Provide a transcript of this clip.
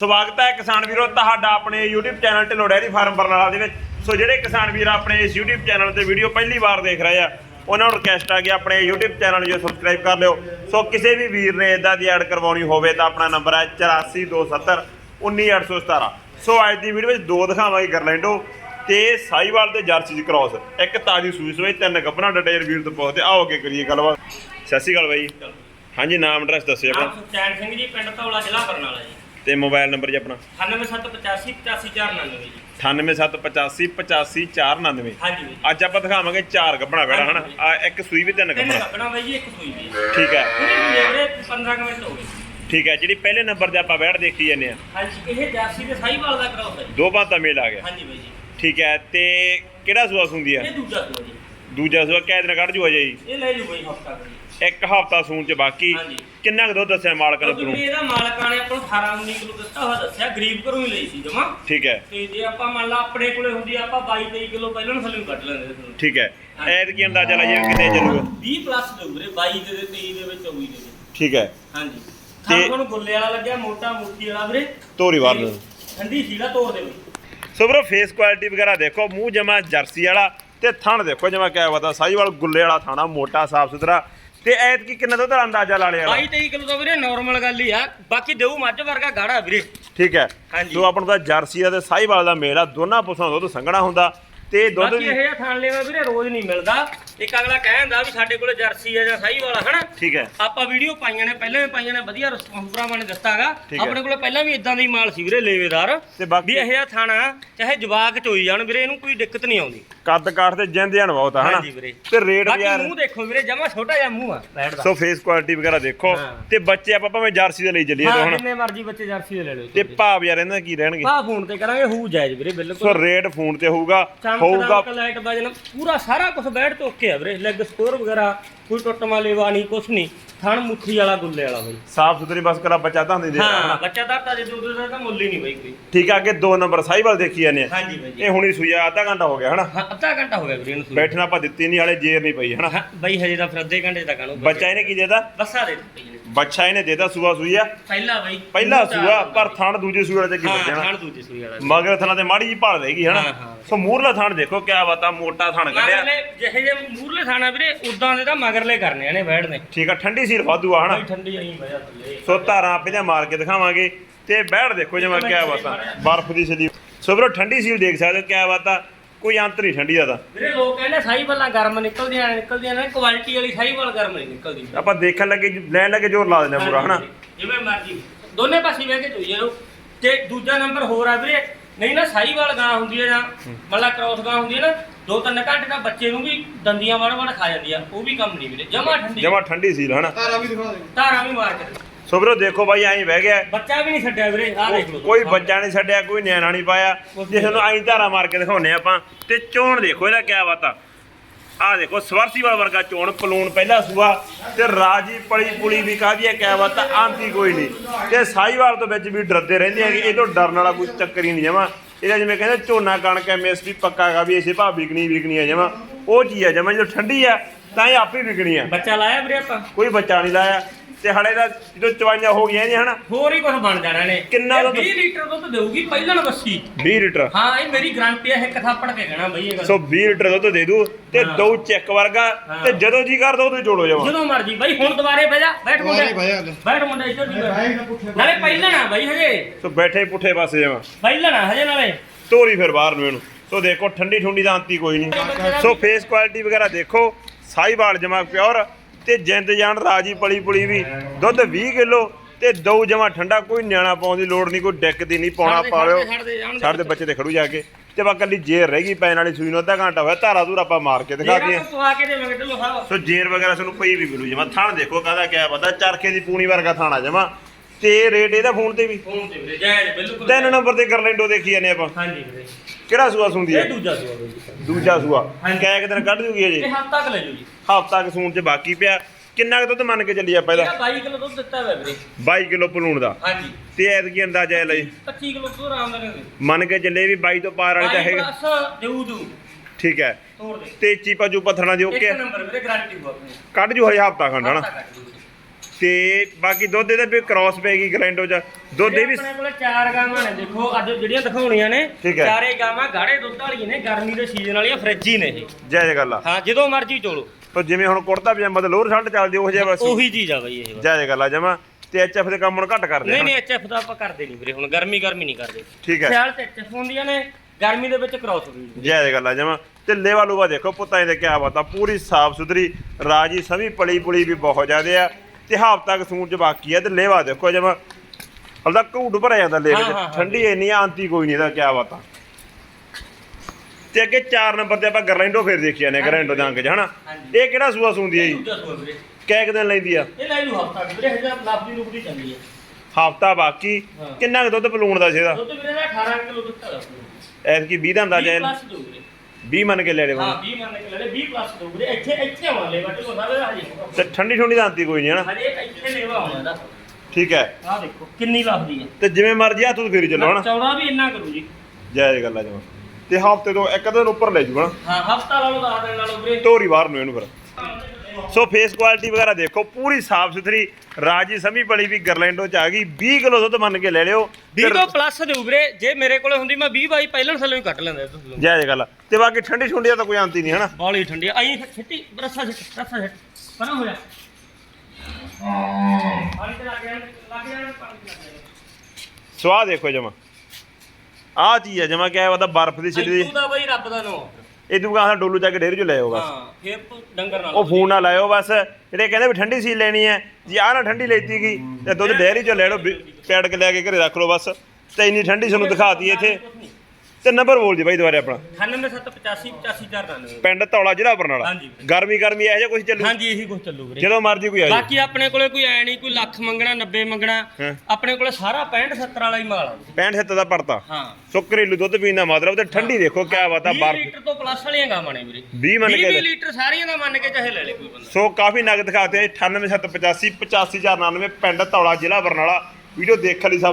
ਸਵਾਗਤ ਹੈ ਕਿਸਾਨ ਵੀਰੋ, ਤੁਹਾਡਾ ਆਪਣੇ YouTube channel Dhillon dairy farm Barnala ਦੇ ਵਿੱਚ। ਸੋ ਜਿਹੜੇ ਕਿਸਾਨ ਵੀਰ ਆਪਣੇ ਇਸ YouTube ਚੈਨਲ ਤੇ ਵੀਡੀਓ ਪਹਿਲੀ ਵਾਰ ਦੇਖ ਰਹੇ ਆ, ਉਹਨਾਂ ਨੂੰ ਰਿਕਵੈਸਟ ਆ ਕਿ ਆਪਣੇ YouTube ਚੈਨਲ ਨੂੰ ਸਬਸਕ੍ਰਾਈਬ ਕਰ ਲਿਓ। ਸੋ ਕਿਸੇ ਵੀ ਵੀਰ ਨੇ ਇਦਾਂ ਦੀ ਐਡ ਕਰਵਾਉਣੀ ਹੋਵੇ ਤਾਂ ਆਪਣਾ ਨੰਬਰ ਹੈ 8427 19817 ਸੋ ਅੱਜ ਦੀ ਵੀਡੀਓ ਵਿੱਚ ਦੋ ਦਿਖਾਵਾਂਗੇ ਗਰਲੈਂਡੋ ਤੇ ਸਾਈਵਾਲ ਤੇ ਜਰਸੀ ਦੀ ਕ੍ਰਾਸ ਇੱਕ ਤਾਜੀ ਸੂਈ ਸਵੇ ਤਿੰਨ ਗੱਭਣਾ ਡਟੇਰ ਵੀਰ ਤੋਂ ਪੁੱਛਦੇ ਆਓ ਅੱਗੇ ਕਰੀਏ ਗੱਲਬਾਤ। ਸਤਿ ਸ਼੍ਰੀ ਅਕਾਲ ਬਾਈ। ਹਾਂਜੀ, ਨਾਮ ਐਡਰੈਸ ਦੱਸਿਓ ਆਪਣਾ। ਸੁਖਚੈਨ ਸਿੰਘ ਜੀ, ਪਿੰਡ ਧੌਲਾ ਜ਼ਿਲ੍ਹਾ ਬਰਨਾਲਾ ਜੀ। ਤੇ ਮੋਬਾਈਲ ਨੰਬਰ ਜੀ ਆਪਣਾ? 9785 85499 ਜੀ। 9875 85499 ਹਾਂਜੀ ਜੀ ਅੱਜ ਆਪਾਂ ਦਿਖਾਵਾਂਗੇ ਚਾਰ ਗੱਭਣਾ ਬੈੜਾ ਹਨਾ? ਆ ਇੱਕ ਸੂਈ ਵੀ ਤਿੰਨ ਤਿੰਨ ਗੱਭਣਾ ਬਾਈ ਜੀ ਇੱਕ ਸੂਈ ਜੀ ਠੀਕ ਹੈ। ਪੂਰੀ ਮੇਰੇ 15 ਕੁ ਮਿੰਟ ਹੋ ਗਏ। ਠੀਕ ਹੈ ਜਿਹੜੀ ਪਹਿਲੇ ਨੰਬਰ ਤੇ ਆਪਾਂ ਬੈੜ ਦੇਖੀ ਜਾਂਦੇ ਆ ਹਾਂਜੀ ਇਹ ਜਰਸੀ ਦੇ ਸਾਈਵਾਲ ਦਾ ਕਰਾਉ ਹੈ ਜੀ। ਦੋ ਬਾਤਾਂ ਮੇਲ ਆ ਗਿਆ। ਹਾਂਜੀ ਬਾਈ ਜੀ। ਠੀਕ ਹੈ ਤੇ ਕਿਹੜਾ ਸੂਆ ਸੁੰਦੀ ਆ? ਇਹ ਦੂਜਾ ਸੂਆ ਜੀ। ਦੂਜਾ ਸੂਆ ਕਿਹ ਦਿਨ ਕੱਢ ਜੂ ਅਜੇ ਜੀ ਇਹ ਲੈ ਜੂ ਬਾਈ ਹਫਤਾ ਜੀ ਇੱਕ ਹਫਤਾ ਸੂਣ ਚ ਬਾਕੀ। ਹਾਂਜੀ। ਕਿੰਨਾ ਕੁ ਦੁੱਧ ਦੱਸਿਆ ਮਾਲਕ ਨੇ ਕਿਉਂਕਿ ਤੁਹਾਨੂੰ ਇਹਦਾ ਮਾਲਕਾਂ ਨੇ ਆਪਾਂ ਨੂੰ 18 19 ਕਿਲੋ ਦਿੱਤਾ ਹੋਇਆ ਦੱਸਿਆ ਗਰੀਬ ਘਰੋਂ ਹੀ ਲਈ ਸੀ ਜਮਾ। ਠੀਕ ਹੈ। ਤੇ ਜੇ ਆਪਾਂ ਮੰਨ ਲਾ ਆਪਣੇ ਕੋਲੇ ਹੁੰਦੀ ਆਪਾਂ 22 23 ਕਿਲੋ ਪਹਿਲਾਂ ਨੂੰ ਥੱਲੇ ਨੂੰ ਕੱਢ ਲੈਂਦੇ ਤੁਹਾਨੂੰ ਠੀਕ ਹੈ। ਐਤ ਕੀ ਅੰਦਾਜ਼ਾ ਲਾਈਏ ਵੀ ਕਿੰਨੇ ਚੱਲੂਗਾ? 20 ਪਲੱਸ ਦੇ ਵੀਰੇ 22 ਦੇ ਦੇ 23 ਦੇ ਵਿੱਚ ਹੋਈ ਦੇ ਵਿੱਚ। ਠੀਕ ਹੈ। ਹਾਂਜੀ। ਤੇ- ਖਾਣ ਤੁਹਾਨੂੰ ਗੁੱਲੇ ਵਾਲਾ ਲੱਗਿਆ ਮੋਟਾ ਮੁੱਠੀ ਵਾਲਾ ਵੀਰੇ। ਤੋਰੀ ਵਾਰ ਨੂੰ। ਠੰਡੀ ਸੀੜਾ ਤੋੜ ਦੇ ਬਈ। ਸੋ ਬਰੋ ਫੇਸ ਕੁਆਲਿਟੀ ਵਗੈਰਾ ਦੇਖੋ ਮੂੰਹ ਜਮਾ ਜਰਸੀ ਵਾਲਾ। ਤੇ ਥਣ ਦੇਖੋ ਜਮਾ ਕਿਆ ਪਤਾ ਸਾਈਵਾਲ ਗੁੱਲੇ ਵਾਲਾ ਥਾਣਾ ਮੋਟਾ ਸਾਫ਼ ਸੁਥਰਾ। ਤੇ ਐਤ ਕੀ ਕਿੰਨਾ ਦੁੱਧ ਦਾ ਅੰਦਾਜ਼ਾ ਲਾ ਲਿਆ 22 23 ਕਿਲੋ ਤਾਂ ਵੀਰੇ ਨਾਰਮਲ ਗੱਲ ਹੀ ਆ। ਬਾਕੀ ਦੇਊ ਮੱਝ ਵਰਗਾ ਗਾੜਾ ਵੀਰੇ। ਠੀਕ ਹੈ। ਸੋ ਆਪਣਾ ਤਾਂ ਜਰਸੀ ਦਾ ਤੇ ਸਾਈਵਾਲ ਦਾ ਮੇਲ ਆ ਦੋਨਾਂ ਪਸ਼ੂਆਂ ਦਾ ਦੁੱਧ ਸੰਘਣਾ ਹੁੰਦਾ। ਤੇ ਦੁੱਧ ਬਾਕੀ ਵੀ ਇਹ ਥਾਣ ਲੈਵਾ ਵੀਰੇ ਰੋਜ਼ ਨਹੀਂ ਮਿਲਦਾ। ਇੱਕ ਅਗਲਾ ਕਹਿੰਦਾ ਵੀ ਸਾਡੇ ਕੋਲੇ ਜਰਸੀ ਆ ਜਾਂ ਸਾਈ ਵਾਲਾ ਹਨਾ? ਠੀਕ ਹੈ। ਆਪਾਂ ਵੀਡੀਓ ਪਾਈਆਂ ਨੇ ਪਹਿਲਾਂ ਵੀ ਪਾਈਆਂ ਨੇ ਵਧੀਆ ਰਿਸਪੌਂਸ ਭਰਾਵਾਂ ਨੇ ਦਿੱਤਾਗਾ। ਆਪਣੇ ਕੋਲੇ ਪਹਿਲਾਂ ਵੀ ਇਦਾਂ ਦਾ ਹੀ ਮਾਲ ਸੀ ਵੀਰੇ ਲੇਵੇਦਾਰ। ਤੇ ਬਾਕੀ ਵੀ ਇਹ ਥਾਣਾ ਚਾਹੇ ਜਵਾਕ ਚ ਹੋਈ ਜਾਣ ਵੀਰੇ ਇਹਨੂੰ ਕੋਈ ਦਿੱਕਤ ਨਹੀਂ ਆਉਂਦੀ। ਕੱਦ ਕਾਠ ਤੇ ਜਿੰਦ ਜਾਨ ਬਹੁਤ ਆ ਹਨਾ? ਹਾਂਜੀ ਵੀਰੇ। ਤੇ ਰੇਟ ਬਾਕੀ ਯਾਰ ਮੂੰਹ ਦੇਖੋ ਵੀਰੇ ਜਮਾ ਛੋਟਾ ਜਿਹਾ ਮੂੰਹ ਆ ਬੈਠ ਦਾ। ਸੋ ਫੇਸ ਕੁਆਲਿਟੀ ਵਗੈਰਾ ਦੇਖੋ। ਹਾਂ। ਤੇ ਬੱਚੇ ਆਪਾਂ ਭਾਵੇਂ ਜਰਸੀ ਦੇ ਲਈ ਚੱਲੀਏ ਤਾਂ ਹਾਂ ਹੁਣ। ਜਿੰਨੇ ਮਰਜ਼ੀ ਬੱਚੇ ਜਰਸੀ ਦੇ ਲੈ ਲਓ ਤੇ ਭਾਵ ਯਾਰ ਇਹਨਾਂ ਦੇ ਕੀ ਰਹਿਣਗੇ? ਆਹ ਫੋਨ ਤੇ ਕਰਾਂਗੇ ਹੂ ਜਾਇਜ਼ ਵੀਰੇ ਸੋ ਬਿਲਕੁਲ ਰੇਟ ਫੋਨ ਤੇ ਹੋਊਗਾ ਹੋਊਗਾ ਲਾਈਟ ਵਜਨ ਪੂਰਾ ਸਾਰਾ ਕੁਝ ਬੈਠ ਤੇ ਓਕੇ ਆ ਵੀਰੇ ਲੈਗ ਸਕੋਰ ਵਗੈਰਾ ਕੋਈ ਟੁੱਟ ਮਾਲੇਵਾ ਨਹੀਂ ਕੁਛ ਨਹੀਂ ਥਣ ਮੁੱਠੀ ਵਾਲਾ ਗੁੱਲੇ ਵਾਲਾ ਬਈ। ਸਾਫ਼ ਸੁਥਰੀ ਬਸ ਕਰਾ ਬੱਚਾ ਤਾਂ ਦੇ ਹਾਂ ਦੇਣਾ ਬੱਚਾ ਦਾ ਤਾਂ ਜੇ ਦੁੱਧ ਦਾ ਤਾਂ ਮੁੱਲ ਹੀ ਨਹੀਂ ਬਈ ਕੋਈ। ਠੀਕ ਆ ਅੱਗੇ ਦੋ ਨੰਬਰ ਸਾਈਵਾਲ ਦੇਖੀ ਜਾਂਦੇ ਆ। ਹਾਂਜੀ ਬਾਈ ਇਹ ਹੁਣੀ ਸੂਈ ਆ ਅੱਧਾ ਘੰਟਾ ਹੋ ਗਿਆ ਹਨਾ? ਹਾਂ ਅੱਧਾ ਘੰਟਾ ਹੋ ਗਿਆ ਵੀਰੇ ਸੂਈ। ਬੈਠਣਾ ਆਪਾਂ ਦਿੱਤੀ ਨਹੀਂ ਹਾਲੇ ਜੇਰ ਨਹੀਂ ਪਈ ਹਨਾ? ਹਾਂ ਬਈ ਹਜੇ ਤਾਂ ਫਿਰ ਅੱਧੇ ਘੰਟੇ ਤੱਕ ਆਣੂ ਬੱਚਾ ਇਹਨੇ ਕੀ ਦੇਦਾ ਬੱਸਾ ਦੇ ਦਿੱਤੀ। ਬੱਚਾ ਇਹਨੇ ਦੇਦਾ ਸੂਆ ਸੂਈ ਆ। ਪਹਿਲਾ ਬਈ। ਪਹਿਲਾ ਸੂਆ ਪਰ ਥਣ ਦੂਜੇ ਸੂਏ ਵਾਲੇ ਚ ਕੀ ਹਾਂ ਬੱਚਣਾ ਥਣ ਦੂਜੀ ਸੂਈ ਵਾਲਾ ਮਗਰ ਥਣਾ ਤੇ ਮਾੜੀ ਜੀ ਭਾਲ ਰਹੇਗੀ ਹਨਾ? ਹਾਂ। ਸੋ ਮੂਰਲਾ ਥਣ ਦੇਖੋ ਕਿਆ ਬਾਤਾਂ ਮੋਟਾ ਥਣ ਕੱਢਿਆ। ਮਗਰਲੇ ਜਿਹੇ ਜੇ ਮੂਰਲੇ ਥਾਣਾ ਵੀਰੇ ਉਦਾਂ ਦੇ ਤਾਂ ਮਗਰਲੇ ਕਰਨੇ ਨੇ ਬੈਠ ਨੇ ਠੀਕ ਆ ਠੰਡੀ ਸੀਰ ਵਾਧੂ ਆ ਹਨਾ? ਬਈ ਠੰਡੀ ਆਈ ਵਜਾ ਥੱਲੇ। ਸੋ ਧਾਰਾਂ ਤੇ ਮਾਰ ਕੇ ਦਿਖਾਵਾਂਗੇ। ਤੇ ਬੈਠ ਦੇਖੋ ਜਿਵੇਂ ਕਿਆ ਬਾਤਾਂ ਬਰਫ਼ ਦੀ ਸਲੀ ਸੋ ਵੀਰੋ ਠੰਡੀ ਸੀਲ ਦੇਖ ਸਕਦੇ ਹੋ ਕਿਆ ਬਾਤਾਂ। ਕੋਈ ਅੰਤ ਨਹੀਂ ਠੰਡੀ ਦਾ ਤਾਂ ਵੀਰੇ ਲੋਕ ਕਹਿੰਦੇ ਸਾਈ ਬੱਲਾਂ ਗਰਮ ਨਿਕਲਦੀਆਂ ਨੇ ਨਿਕਲਦੀਆਂ ਨੇ ਕੁਆਲਿਟੀ ਵਾਲੀ ਸਾਈ ਬੱਲ ਗਰਮ ਨਹੀਂ ਨਿਕਲਦੀ। ਆਪਾਂ ਦੇਖਣ ਲੱਗੇ ਲੈਣ ਲੱਗੇ ਜ਼ੋਰ ਲਾ ਦਿੰਦੇ ਆ ਪੂਰਾ ਹਨਾ? ਜਿਵੇਂ ਮਰਜ਼ੀ। ਦੋਨੇ ਪਾਸੇ ਬਹਿ ਕੇ ਚੋਈ ਜਾਓ। ਤੇ ਦੂਜਾ ਨੰਬਰ ਹੋਰ ਆ ਵੀਰੇ ਨਹੀਂ ਨਾ ਸਾਈਵਾਲ ਗਾਂ ਹੁੰਦੀ ਹੈ ਜਾਂ ਮੱਲਾ ਕ੍ਰੋਸ ਗਾਂ ਹੁੰਦੀ ਹੈ ਨਾ ਦੋ ਤਿੰਨ ਘੰਟੇ ਦਾ ਬੱਚੇ ਨੂੰ ਵੀ ਦੰਦੀਆਂ ਵੜ ਵੜ ਖਾ ਜਾਂਦੀ ਆ ਉਹ ਵੀ ਕੰਮ ਨਹੀਂ ਵੀਰੇ। ਜਮਾ ਠੰਡੀ। ਜਮਾ ਠੰਡੀ ਸੀਲ ਹਨਾ? ਧਾਰਾਂ ਵੀ ਮਾਰ ਕੇ ਸੋ ਵੀਰੋ ਦੇਖੋ ਬਾਈ ਐਂ ਬਹਿ ਗਿਆ। ਬੱਚਾ ਵੀ ਨਹੀਂ ਛੱਡਿਆ ਵੀਰੇ ਆਹ ਦੇਖ ਲਓ ਕੋਈ ਬੱਚਾ ਨਹੀਂ ਛੱਡਿਆ ਕੋਈ ਨਿਆਣਾ ਨਹੀਂ ਪਾਇਆ। ਜੇ ਤੁਹਾਨੂੰ ਐਂ ਧਾਰਾ ਮਾਰ ਕੇ ਦਿਖਾਉਨੇ ਆਪਾਂ ਤੇ ਚੋਣ ਦੇਖੋ ਇਹਦਾ ਕਿਆ ਬਾਤਾਂ ਆਹ ਦੇਖੋ ਸਵਰਸੀਵਾਲ ਵਰਗਾ ਚੋਣ ਪਲੂਣ ਪਹਿਲਾ ਸੂਆ ਤੇ ਰਾਜੀ ਪਲੀ ਪੁਲੀ ਵੀ ਕਾਹਦੀ ਹੈ ਕਿਆ ਬਾਤਾਂ ਆਂਤੀ ਕੋਈ ਨਹੀਂ। ਤੇ ਸਾਈਵਾਲ ਤੋਂ ਵਿੱਚ ਵੀ ਡਰਦੇ ਰਹਿੰਦੇ ਆ ਕਿ ਇਹ ਤੋਂ ਡਰਨ ਵਾਲਾ ਕੋਈ ਚੱਕਰ ਹੀ ਨਹੀਂ ਜਮਾ। ਇਹਦਾ ਜਿਵੇਂ ਕਹਿੰਦੇ ਝੋਨਾ ਕਣਕ ਐਮਐਸਪੀ ਪੱਕਾ ਗਾ ਵੀ ਇਸੇ ਭਾਅ ਵਿਕਣੀ ਵਿਕਣੀ ਹੈ ਜਮਾ। ਉਹ ਚੀਜ਼ ਹੈ ਜਮਾ ਜਦੋਂ ਠੰਡੀ ਆ ਤਾਂ ਇਹ ਆਪੇ ਵਿਕਣੀ ਆ। ਬੱਚਾ ਲਾਇਆ ਵੀਰੇ ਆਪਾਂ? ਕੋਈ ਬੱਚਾ ਨਹੀਂ ਲਾਇਆ। ਤੇ ਹਲੇ ਦਾ ਜਦੋਂ ਚਵਾਈਆਂ ਹੋ ਗਈਆਂ ਜੀ ਹਨਾ। ਹੋਰ ਹੀ ਕੁਝ ਬਣ ਜਾਣਾ ਨੇ। ਕਿੰਨਾ ਇਹ ਦੁੱਧ? 20 ਲੀਟਰ ਦੁੱਧ ਦੇਊਗੀ ਪਹਿਲਾਂ ਬੱਸੀ 20 ਲੀਟਰ? ਹਾਂ ਇਹ ਮੇਰੀ ਗਾਰੰਟੀ ਹੈ ਇੱਕ ਥਾਪੜ ਕੇ ਕਹਿਣਾ ਬਈ ਇਹ ਗੱਲ। ਸੋ 20 ਲੀਟਰ ਦੁੱਧ ਦੇ ਦੂ ਤੇ ਹਾਂ। ਦੋ ਚੈੱਕ ਵਰਗਾ ਹਾਂ। ਤੇ ਜਦੋਂ ਜੀ ਕਰਦਾ ਉਦੋਂ ਜੋੜੋ ਜਾਵਾ ਜਦੋਂ ਮਰਜ਼ੀ। ਬਾਈ ਹੁਣ ਦੁਬਾਰੇ ਬਹਿ ਜਾ ਬੈਠ ਮੁੰਡੇ। ਦੁਬਾਰੇ ਬਹਿ ਜਾ ਲੈ। ਬੈਠ ਮੁੰਡੇ ਇੱਧਰ ਦੀ ਬੈਠ। ਨਾਲੇ ਪਹਿਲਾਂ ਨਾ ਬਾਈ ਹਜੇ। ਸੋ ਬੈਠੇ ਪੁੱਠੇ ਪਾਸੇ ਜਾਵਾ ਪਹਿਲਾਂ ਨਾ ਹਜੇ ਨਾਲੇ। ਤੋਰੀ ਫਿਰ ਬਾਹਰ ਨੂੰ ਇਹਨੂੰ। ਸੋ ਦੇਖੋ ਠੰਡੀ ਠੁੰਡੀ ਦਾ ਅੰਤੀ ਕੋਈ ਨਹੀਂ। ਸੋ ਫੇਸ ਕੁਆਲਿਟੀ ਵਗੈਰਾ ਦੇਖੋ। ਸਾਈਵਾਲ ਜਮਾ ਪਿਓਰ ਤੇ ਜਿੰਦ ਜਾਨ ਰਾਜੀ ਪਲੀ ਪੁਲੀ ਵੀ। ਦੁੱਧ 20 ਕਿਲੋ ਤੇ ਦੋ ਜਮਾ ਠੰਡਾ ਕੋਈ ਨਿਆਣਾ ਪਾਉਣ ਦੀ ਲੋੜ ਨਹੀਂ ਕੋਈ ਡਿੱਕ ਦੀ ਨਹੀਂ ਪਾਉਣਾ ਛੱਡ ਦੇ, ਪਾਲਿਓ ਛੱਡ ਦੇ, ਜਾਣ ਬੱਚੇ ਤੇ ਖੜੂ ਜਾ ਕੇ। ਤੇ ਬਾ ਕੱਲੀ ਜੇਰ ਰਹਿ ਗਈ ਪੈਣ ਵਾਲੀ ਸੂਈ ਨੂੰ ਅੱਧਾ ਘੰਟਾ ਹੋਇਆ ਧਾਰਾ ਧੂਰਾ ਆਪਾਂ ਮਾਰ ਕੇ ਦਿਖਾ ਕੇ ਸੋ ਜੇਰ ਵਗੈਰਾ ਤੁਹਾਨੂੰ ਪਈ ਵੀ ਮਿਲੂ ਜਮਾ। ਥਾਣ ਦੇਖੋ ਕਾਹਦਾ ਕਿਆ ਪਤਾ ਚਰਖੇ ਦੀ ਪੂਣੀ ਵਰਗਾ ਥਾਣਾ ਜਮਾ। ਤੇ ਰੇਟ ਇਹਦਾ ਫੋਨ ਤੇ ਵੀ? ਫੋਨ ਤੇ ਵੀਰੇ ਜਾਇਜ਼ ਬਿਲਕੁਲ ਤਿੰਨ ਨੰਬਰ ਤੇ ਗਰਲੈਂਡੋ ਦੇਖੀ ਜਾਂਦੇ ਆਪਾਂ। ਹਾਂਜੀ ਵੀਰੇ। ਕਿਹੜਾ ਸੂਆ ਸੁੰਦੀ ਇਹ ਹੈ ਦੂਜਾ ਸੂਆ ਜੀ। ਦੂਜਾ ਸੂਆ। ਹਾਂਜੀ। ਦਿਨ ਕੱਢ ਜੂਗੀ ਇਹ ਅਜੇ ਹਫ਼ਤਾ ਕ ਲੈ ਜੀ ਹਫਤਾ ਕੁ ਸੂਣ ਚ ਬਾਕੀ ਪਿਆ। ਕਿੰਨਾ ਕੁ ਦੁੱਧ ਮੰਨ ਕੇ ਚੱਲੀ ਆਪਾਂ ਇਹਦਾ? ਇਹਦਾ 22 ਕਿਲੋ ਦੁੱਧ ਦਿੱਤਾ ਹੋਇਆ ਵੀਰੇ। 22 ਕਿਲੋ ਪਲੂਣ ਦਾ। ਹਾਂਜੀ। ਤੇ ਐਤਕੀ ਅੰਦਾਜ਼ਾ ਇਹ ਲਈ। 25 ਕਿਲੋ ਦੁੱਧ ਆਰਾਮ ਨਾਲ ਦੇ ਮੰਨ ਕੇ ਚੱਲੇ ਵੀ 22 ਤੋਂ ਪਾਰ ਵਾਲੀ ਤਾਂ ਹੈਗਾ। ਪਲੱਸ ਦੇਊ ਦੂ। ਠੀਕ ਹੈ। ਤੋੜ ਦੇ। ਤੇ ਚੀਪਾ ਚੂਪਾ ਥਣਾ ਦੀ ਓਕੇ? ਇੱਕ ਨੰਬਰ ਵੀਰੇ ਗਾਰੰਟੀ ਹੋ ਆਪਣੀ। ਕੱਢ ਜੂ ਹਜੇ ਹਫਤਾ ਖੰਡ ਹਨਾ? ਹਫ਼ਤਾ ਵੀਰੇ। ਤੇ ਬਾਕੀ ਦੁੱਧ ਇਹਦੇ ਵੀ ਕ੍ਰਾਸ ਪੈਗੀ ਗਲੈਂਡੋ ਚ ਦੁੱਧ ਇਹ ਵੀ ਆਪਣੇ ਕੋਲੇ ਚਾਰ ਗਾਵਾਂ ਨੇ ਦੇਖੋ ਅੱਜ ਜਿਹੜੀਆਂ ਦਿਖਾਉਣੀਆਂ ਨੇ ਠੀਕ ਹੈ। ਚਾਰੇ ਗਾਵਾਂ ਗਾੜੇ ਦੁੱਧ ਵਾਲੀਆਂ ਨੇ ਗਰਮੀ ਦੇ ਸੀਜ਼ਨ ਵਾਲੀਆਂ ਫ੍ਰਿਜ ਹੀ ਨੇ ਇਹ। ਜਾਇਜ਼ ਗੱਲ ਆ ਹਾਂ ਜਦੋਂ ਮਰਜ਼ੀ ਚੋਲੋ। ਤਾਂ ਜਿਵੇਂ ਹੁਣ ਕੁੜਤਾ ਪਜਾਮਾ ਤੇ ਲੋਅਰ ਸ਼ਰਟ ਚੱਲਦੀ ਉਹ ਜਿਹਾ ਬਸ। ਉਹੀ ਚੀਜ਼ ਆ ਬਈ ਇਹ। ਜਾਇਜ਼ ਗੱਲ ਆ ਜਮਾ। ਤੇ ਐਚਐਫ ਦੇ ਕੰਮ ਹੁਣ ਘੱਟ ਕਰਦੇ ਨਹੀਂ ਨਹੀਂ ਐਚਐਫ ਦਾ ਆਪਾਂ ਕਰਦੇ ਨਹੀਂ ਵੀਰੇ ਹੁਣ ਗਰਮੀ ਗਰਮੀ ਨਹੀਂ ਕਰਦੇ। ਠੀਕ ਹੈ। ਸਿਆਲ ਤੇ ਐਚਐਫ ਹੁੰਦੀਆਂ ਨੇ ਗਰਮੀ ਦੇ ਵਿੱਚ ਕ੍ਰਾਸ ਹੁੰਦੀ ਜਾਇਜ਼ ਗੱਲ ਆ ਜਮਾ। ਤੇ ਲੇਵਾ ਲੂਵਾ ਦੇਖੋ ਪੁੱਤਾਂ ਦੇ ਕਿਆ ਬਾਤ ਆ ਪੂਰੀ ਸਾਫ਼ ਸੁਥਰੀ ਰਾਜੀ ਸਭੀ ਪਲੀ ਪੁਲੀ ਵੀ ਬਹੁਤ ਜ਼ਿਆਦੇ ਆ। ਤੇ ਹਫ਼ਤਾ ਤੱਕ ਸੂਣ ਚ ਬਾਕੀ ਆ ਤੇ ਲੇਵਾ ਦੇਖੋ ਜਮਾ ਹਲਦਾ ਘੂਟ ਭਰਿਆ ਜਾਂਦਾ ਲੇਵੇ ਹਾਂ, ਹਾਂ, ਚ। ਹਾਂ। ਠੰਡੀ ਇੰਨੀ ਆ, ਆਂਤੀ ਕੋਈ ਨਹੀਂ ਇਹਦਾ ਕਿਆ ਬਾਤ ਆ। ਤੇ ਅੱਗੇ 4 ਨੰਬਰ ਤੇ ਆਪਾਂ ਗਰਲੈਂਡੋ ਫੇਰ ਦੇਖਿਆ ਨੇ ਗਰਲੈਂਡੋ ਚ ਹਨਾ? ਹਾਂਜੀ। ਇਹ ਕਿਹੜਾ ਸੂਆ ਸੂੰਦੀ ਹੈ ਜੀ? ਕੈ ਕੁ ਦਿਨ ਲੈਂਦੀ ਆ? ਇਹ ਲੈ ਲੂ ਹਫਤਾ ਵੀਰੇ ਹਜ਼ਾਰ ਲਾਫੀ ਰੁਪਦੀ ਚੱਲਦੀ ਹੈ ਹਫ਼ਤਾ ਬਾਕੀ। ਹਾਂ। ਕਿੰਨਾ ਕੁ ਦੁੱਧ ਪਲੂਣ ਦਾ ਸੀ ਇਹਦਾ? ਦੁੱਧ ਵੀਰੇ ਦਾ 18 ਕਿਲੋ ਦੁੱਧ ਦਾ ਐਤਕੀ 20 ਦਾ ਅੰਦਾਜ਼ਾ ਹੈ। ਪਲੱਸ ਦੋ ਵੀਰੇ। 20 ਮੰਨ ਕੇ ਲੈ ਲੈ ਹਾਂ 20 ਮੰਨ ਕੇ ਲੈ ਲੈ 20 ਪਲੱਸ ਦੋ ਵੀਰੇ ਇੱਥੇ ਇੱਥੇ ਆਉਣਾ ਲੈ ਬਟੇ ਹੁੰਦਾ ਵੇ ਹਜੇ ਤੇ ਠੰਡੀ ਠੰਡੀ ਦਾ ਆਂਤੀ ਕੋਈ ਨਹੀਂ ਹਨਾ। ਹਜੇ ਇੱਥੇ ਲੈਵਾ ਆਉਣਾ ਦਾ ਠੀਕ ਹੈ। ਆਹ ਦੇਖੋ ਕਿੰਨੀ ਲੱਗਦੀ ਹੈ। ਤੇ ਜਿਵੇਂ ਮਰਜ਼ੀ ਆ ਤੂੰ ਫੇਰੀ ਚੱਲੋ ਹਨਾ। ਚੌੜਾ ਵੀ ਇੰਨਾ ਕਰੂ ਜੀ। ਜਾਇਜ਼ ਗੱਲ ਆ ਜਮਾ ਤੇ ਹਫ਼ਤੇ ਤੋਂ ਇੱਕ ਦਿਨ ਉੱਪਰ ਲੈ ਜੂਗਾ ਹਾਂ ਹਫਤਾ ਲਾ ਲਓ 10 ਦਿਨ ਲਾ ਲਓ ਵੀਰੇ। ਧੋਰੀ ਬਾਹਰ ਨੂੰ ਇਹਨੂੰ ਫਿਰ। ਸੋ ਫੇਸ ਕੁਆਲਿਟੀ ਵਗੈਰਾ ਦੇਖੋ ਪੂਰੀ ਸਾਫ਼ ਸੁਥਰੀ ਰਾਜੀ ਸਮੀ ਬੜੀ ਵੀ ਗਰਲੈਂਡੋ ਚ ਆ ਗਈ 20 ਕਿਲੋ ਦੁੱਧ ਮੰਨ ਕੇ ਲੈ ਲਿਓ। 20 ਤੋਂ ਪਲੱਸ ਦੇਊ ਵੀਰੇ ਜੇ ਮੇਰੇ ਕੋਲੇ ਹੁੰਦੀ ਮੈਂ 20 ਬਾਈ ਪਹਿਲਾਂ ਥੱਲੇ ਹੀ ਕੱਟ ਲੈਂਦਾ ਤੁਸੀਂ ਜਾਇਜ਼ ਗੱਲ ਆ। ਤੇ ਬਾਕੀ ਠੰਡੀ ਦਾ ਤਾਂ ਕੋਈ ਆਂਤੀ ਨਹੀਂ ਹਨਾ? ਬਾਲੀ ਠੰਡੀ ਆਈ ਛੱਟੀ ਰੱਸਾ ਛੱਟ ਰੱਸਾ ਛੱਟ ਪਰਾਂ ਹੋ ਜਾ ਸਵਾਹ ਦੇਖੋ ਜਮਾ। ਆ ਚੀਜ਼ ਹੈ ਜਮਾ ਕਿਹਾ ਉਹਦਾ ਬਰਫ਼ ਦੀ ਸਿੱਧੀ ਤੂੰ ਦਾ ਬਈ ਰੱਬ ਦਾ ਨਾਮ ਇਹ ਤੂੰ ਕਹਾਂ ਡੋਲੂ ਜਾ ਕੇ ਡੇਰੀ ਚ ਲੈ ਆਓ ਬਸ। ਹਾਂ ਫੇਰ ਡੰਗਰ ਨਾਲ ਉਹ ਫੋਨ ਨਾਲ ਲਾਇਓ ਬਸ। ਜਿਹੜੇ ਕਹਿੰਦੇ ਵੀ ਠੰਡੀ ਸੀ ਲੈਣੀ ਹੈ। ਜੇ ਆਹ ਨਾ ਠੰਡੀ ਲੈਤੀ ਗਈ ਤੇ ਦੁੱਧ ਡੇਅਰੀ ਚੋਂ ਲੈ ਲਓ ਵੀ ਪੈੜ ਕੇ ਲੈ ਕੇ ਘਰੇ ਰੱਖ ਲਓ ਬਸ। ਤੇ ਇੰਨੀ ਠੰਡੀ ਤੁਹਾਨੂੰ ਦਿਖਾਤੀ ਇੱਥੇ। ਤੇ ਨੰਬਰ ਬੋਲ ਜੀ ਬਾਈ ਦੁਬਾਰੇ ਆਪਣਾ। 9785 85499 ਪਿੰਡ ਧੌਲਾ ਜ਼ਿਲ੍ਹਾ ਬਰਨਾਲਾ। ਹਾਂਜੀ। ਗਰਮੀ ਗਰਮੀ ਇਹੋ ਜਿਹਾ ਕੁਝ ਚੱਲੂ? ਹਾਂਜੀ ਇਹੀ ਕੁਝ ਚੱਲੂ ਵੀਰੇ। ਜਦੋਂ ਮਰਜ਼ੀ ਕੋਈ ਆ ਜਾਏ। ਬਾਕੀ ਆਪਣੇ ਕੋਲੇ ਕੋਈ ਐ ਨਹੀਂ ਕੋਈ ਲੱਖ ਮੰਗਣਾ 90 ਮੰਗਣਾ। ਆਪਣੇ ਕੋਲੇ ਸਾਰਾ 65 70 ਵਾਲਾ ਹੀ ਮਾਲ ਆ। 65 70 ਦਾ ਪੜਤਾ ਹਾਂ। ਸੋ ਘਰੇਲੂ ਦੁੱਧ ਪੀਣ ਦਾ ਮਤਲਬ ਤੇ ਠੰਡੀ ਦੇਖੋ ਕਿਆ ਬਾਤ ਆ 20 ਬਰਫ਼ ਲੀਟਰ ਤੋਂ ਪਲੱਸ ਵਾਲੀਆਂ ਗਾਵਾਂ ਨੇ ਵੀਰੇ। 20 ਮੰਨ 20 ਕੇ ਲੈ। ਲੀਟਰ ਸਾਰੀਆਂ ਦਾ ਮੰਨ ਕੇ ਚਾਹੇ ਲੈ ਲੈ ਕੋਈ ਬੰਦਾ। ਸੋ ਕਾਫੀ ਨਗ ਦਿਖਾਤੇ 98785 85499 ਪਿੰਡ ਧੌਲਾ ਜ਼ਿਲ੍ਹਾ ਬਰਨਾਲਾ। ਵੀਡੀਓ ਦੇਖਣ ਲਈ ਸਭ